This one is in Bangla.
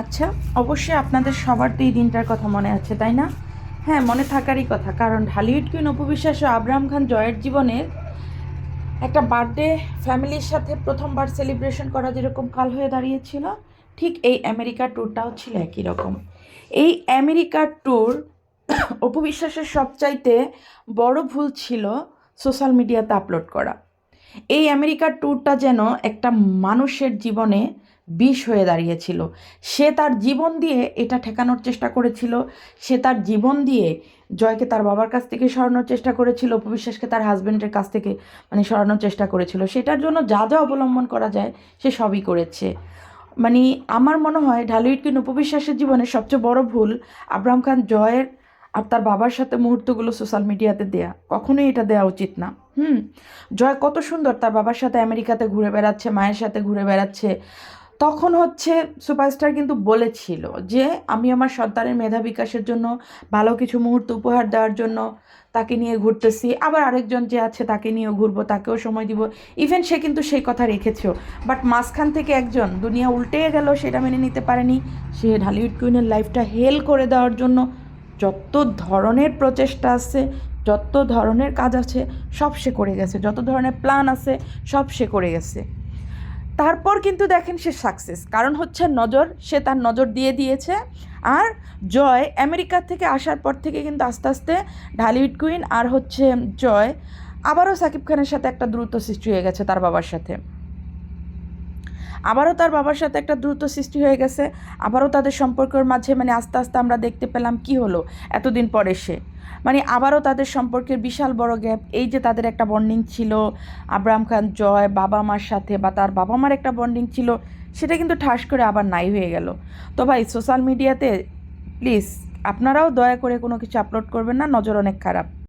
আচ্ছা অবশ্যই আপনাদের সবার তো এই দিনটার কথা মনে আছে, তাই না? হ্যাঁ মনে থাকারই কথা, কারণ ঢালিউড কুইন অপবিশ্বাস ও আব্রাহাম খান জয়ের জীবনের একটা বার্থডে ফ্যামিলির সাথে প্রথমবার সেলিব্রেশন করা যেরকম কাল হয়ে দাঁড়িয়েছিল, ঠিক এই আমেরিকার ট্যুরটাও ছিল একই রকম। এই আমেরিকার ট্যুর অপবিশ্বাসের সবচাইতে বড় ভুল ছিল সোশ্যাল মিডিয়াতে আপলোড করা। এই আমেরিকার ট্যুরটা যেন একটা মানুষের জীবনে বিষ হয়ে দাঁড়িয়েছিল। সে তার জীবন দিয়ে এটা ঠেকানোর চেষ্টা করেছিল। সে তার জীবন দিয়ে জয়কে তার বাবার কাছ থেকে সরানোর চেষ্টা করেছিল। উপবিশ্বাসকে তার হাজব্যান্ডের কাছ থেকে মানে সরানোর চেষ্টা করেছিল। সেটার জন্য যা যা অবলম্বন করা যায়, সে সবই করেছে। মানে আমার মনে হয় ঢালিউড কিন উপবিশ্বাসের জীবনে সবচেয়ে বড় ভুল আব্রাহাম খান জয়ের আর তার বাবার সাথে মুহূর্তগুলো সোশ্যাল মিডিয়াতে দেয়া। কখনোই এটা দেওয়া উচিত না। হুম? জয় কত সুন্দর তার বাবার সাথে আমেরিকাতে ঘুরে বেড়াচ্ছে, মায়ের সাথে ঘুরে বেড়াচ্ছে। তখন হচ্ছে সুপারস্টার কিন্তু বলেছিল যে, আমি আমার সন্তানের মেধা বিকাশের জন্য, ভালো কিছু মুহূর্ত উপহার দেওয়ার জন্য তাকে নিয়ে ঘুরতেছি। আবার আরেকজন যে আছে তাকে নিয়েও ঘুরবো, তাকেও সময় দিব। ইভেন সে কিন্তু সেই কথা রেখেছেও। বাট মাঝখান থেকে একজন, দুনিয়া উল্টে গেল, সেটা মেনে নিতে পারেনি। সে ঢালিউড কুইনের লাইফটা হেল করে দেওয়ার জন্য যত ধরনের প্রচেষ্টা আছে, যত ধরনের কাজ আছে, সব সে করে গেছে। যত ধরনের প্ল্যান আছে, সব সে করে গেছে। তারপর কিন্তু দেখেন সে সাকসেস কারণ হচ্ছে নজর, সে তার নজর দিয়ে দিয়েছে। আর জয় আমেরিকা থেকে আসার পর থেকে কিন্তু আস্তে আস্তে ঢালিউড কুইন আর হচ্ছে জয়, আবারও সাকিব খানের সাথে একটা দ্রুত সৃষ্টি হয়ে গেছে তার বাবার সাথে। আবারও তার বাবার সাথে একটা দ্রুত সৃষ্টি হয়ে গেছে। আবারও তাদের সম্পর্কের মাঝে মানে আস্তে আস্তে আমরা দেখতে পেলাম কি হলো, এতদিন পরে সে মানে আবারও তাদের সম্পর্কের বিশাল বড় গ্যাপ। এই যে তাদের একটা বন্ডিং ছিল আব্রাহাম খান জয়, বাবা মার সাথে বা তার বাবা মার একটা বন্ডিং ছিল, সেটা কিন্তু ঠাস করে আবার নাই হয়ে গেল। তো ভাই, সোশ্যাল মিডিয়াতে প্লিজ, আপনারাও দয়া করে কোনো কিছু আপলোড করবেন না, নজর অনেক খারাপ।